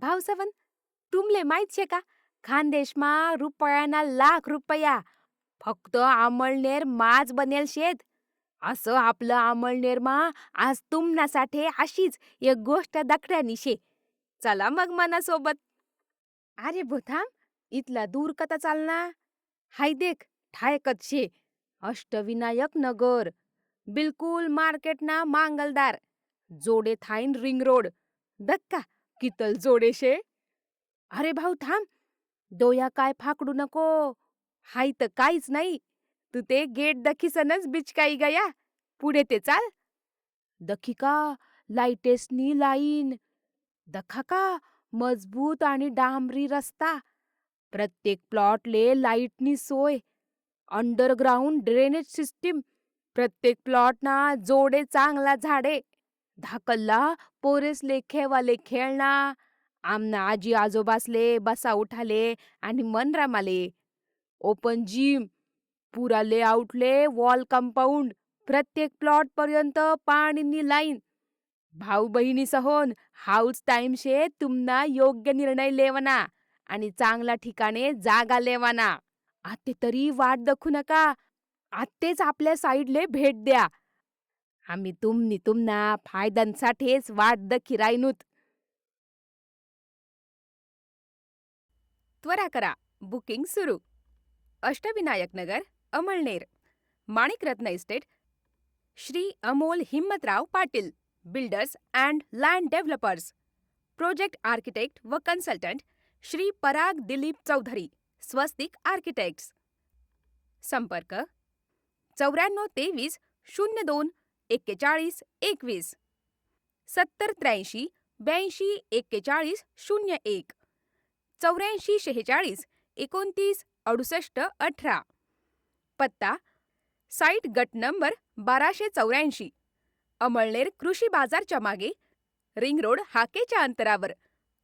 भाऊसावंत तुमले माहीत शे का? खानदेशमा रुपयाना लाख रुपया. फक्त आमळनेर माच बनेल शेत. असं आपलं आमळनेरमा आज तुमनासाठे अशीच एक गोष्ट दखड्यानी शे. चला मग मनासोबत. अरे भूथाम इथला दूर कता चालना. हाय देख ठायकत शे. अष्टविनायक नगर. बिलकुल मार्केटना मांगलदार. जोडे थाईन रिंग रोड. दक्का कितल जोडे शे अरे भाऊ थांब. डोया काय फाकडू नको. हाय तर काहीच नाही. तू ते गेट दखीसनच बिचकाई गया पुढे ते चाल. दखी का लाईटेसनी लाईन. दखा का? मजबूत आणि डांबरी रस्ता. प्रत्येक प्लॉटले लाईटनी सोय. Underground drainage system. प्रत्येक प्लॉटना जोडे चांगला झाडे. धाकल्ला पोरेसले खेवाले खेळणा आमना आजी आजोबासले बसा उठाले आणि मन रामाले. ओपन जिम पुरा लेआउटले वॉल कंपाऊंड प्रत्येक प्लॉट पर्यंत पाणीनी लाईन. भाऊ बहिणी सहोन हाऊच टाइम शे तुमना योग्य निर्णय लेवना आणि चांगला ठिकाणे जागा लेवाना. आते तरी वाट दखू नका. आत्तेच आपल्या साईडले भेट द्या. आम्ही तुमनी तुमना फायद्यांसाठीच वाट दखी रायनूत त्वरा करा बुकिंग सुरू. Ashtavinayak Nagar Amalner. Manikratna estate Shri Amol Himmatrao Patil builders and land developers. Project architect व कन्सल्टंट श्री पराग दिलीप चौधरी स्वस्तिक आर्किटेक्ट्स. संपर्क चौऱ्याण्णव तेवीस शून्य दोन एक्केचाळीस एकवीस. सत्तर त्र्याऐंशी ब्याऐंशी एक्केचाळीस शून्य एक. चौऱ्याऐंशी शेहेचाळीस एकोणतीस अडुसष्ट अठरा. पत्ता साईट गट नंबर बाराशे चौऱ्याऐंशी. अमळनेर कृषी बाजारच्या मागे रिंग रोड हाकेच्या अंतरावर.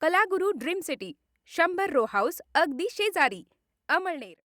कलागुरू ड्रीम सिटी शंभर रो हाऊस अगदी शेजारी अमळनेर.